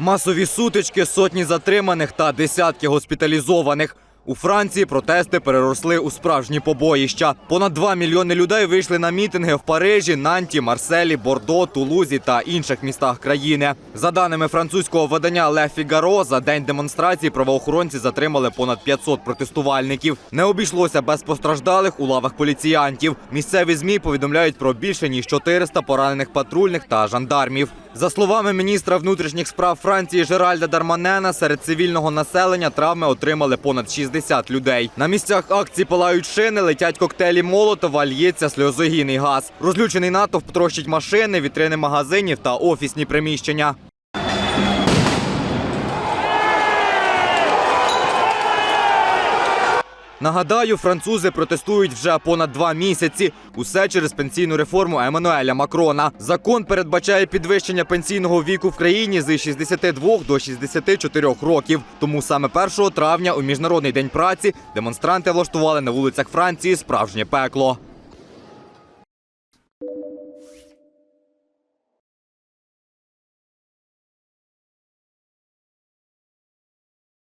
Масові сутички, сотні затриманих та десятки госпіталізованих. У Франції протести переросли у справжні побоїща. Понад 2 мільйони людей вийшли на мітинги в Парижі, Нанті, Марселі, Бордо, Тулузі та інших містах країни. За даними французького видання Ле Фігаро, за день демонстрації правоохоронці затримали понад 500 протестувальників. Не обійшлося без постраждалих у лавах поліціянтів. Місцеві змі повідомляють про більше ніж 400 поранених патрульних та жандармів. За словами міністра внутрішніх справ Франції Жеральда Дарманена, серед цивільного населення травми отримали понад 60 людей. На місцях акції палають шини, летять коктейлі Молотова, л'ється сльозогінний газ. Розлючений натовп трощить машини, вітрини магазинів та офісні приміщення. Нагадаю, французи протестують вже понад два місяці. Усе через пенсійну реформу Еммануеля Макрона. Закон передбачає підвищення пенсійного віку в країні з 62 до 64 років. Тому саме 1 травня у міжнародний день праці демонстранти влаштували на вулицях Франції справжнє пекло.